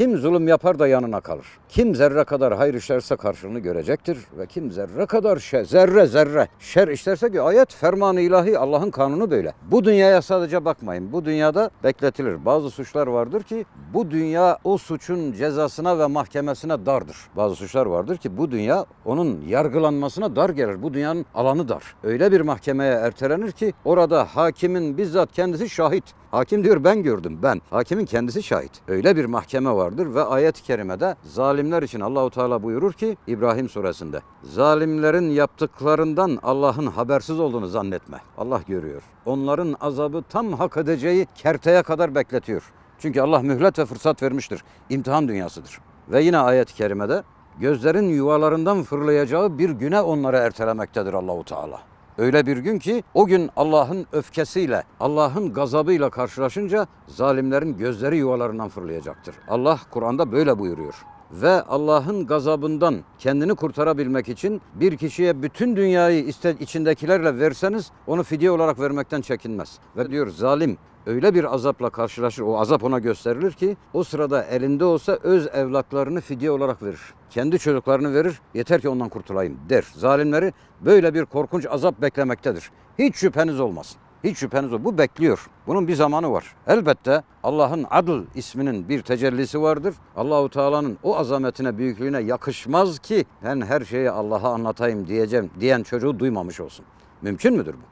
Kim zulüm yapar da yanına kalır. Kim zerre kadar hayır işlerse karşılığını görecektir. Ve kim zerre kadar şer, zerre zerre şer işlerse ki ayet fermanı ilahi Allah'ın kanunu böyle. Bu dünyaya sadece bakmayın. Bu dünyada bekletilir. Bazı suçlar vardır ki bu dünya o suçun cezasına ve mahkemesine dardır. Bazı suçlar vardır ki bu dünya onun yargılanmasına dar gelir. Bu dünyanın alanı dar. Öyle bir mahkemeye ertelenir ki orada hakimin bizzat kendisi şahit. Hakim diyor ben gördüm ben. Hakimin kendisi şahit. Öyle bir mahkeme vardır ve ayet-i kerimede zalimler için Allahu Teala buyurur ki İbrahim suresinde zalimlerin yaptıklarından Allah'ın habersiz olduğunu zannetme. Allah görüyor. Onların azabı tam hak edeceği kerteye kadar bekletiyor. Çünkü Allah mühlet ve fırsat vermiştir. İmtihan dünyasıdır. Ve yine ayet-i kerimede gözlerin yuvalarından fırlayacağı bir güne onları ertelemektedir Allahu Teala. Öyle bir gün ki o gün Allah'ın öfkesiyle, Allah'ın gazabıyla karşılaşınca zalimlerin gözleri yuvalarından fırlayacaktır. Allah Kur'an'da böyle buyuruyor. Ve Allah'ın gazabından kendini kurtarabilmek için bir kişiye bütün dünyayı içindekilerle verseniz onu fidye olarak vermekten çekinmez. Ve diyor zalim öyle bir azapla karşılaşır, o azap ona gösterilir ki o sırada elinde olsa öz evlatlarını fidye olarak verir. Kendi çocuklarını verir, yeter ki ondan kurtulayım der. Zalimleri böyle bir korkunç azap beklemektedir. Hiç şüpheniz olmasın. Hiç şüpheniz yok. Bu bekliyor. Bunun bir zamanı var. Elbette Allah'ın adıl isminin bir tecellisi vardır. Allahu Teala'nın o azametine, büyüklüğüne yakışmaz ki ben her şeyi Allah'a anlatayım diyeceğim diyen çocuğu duymamış olsun. Mümkün müdür bu?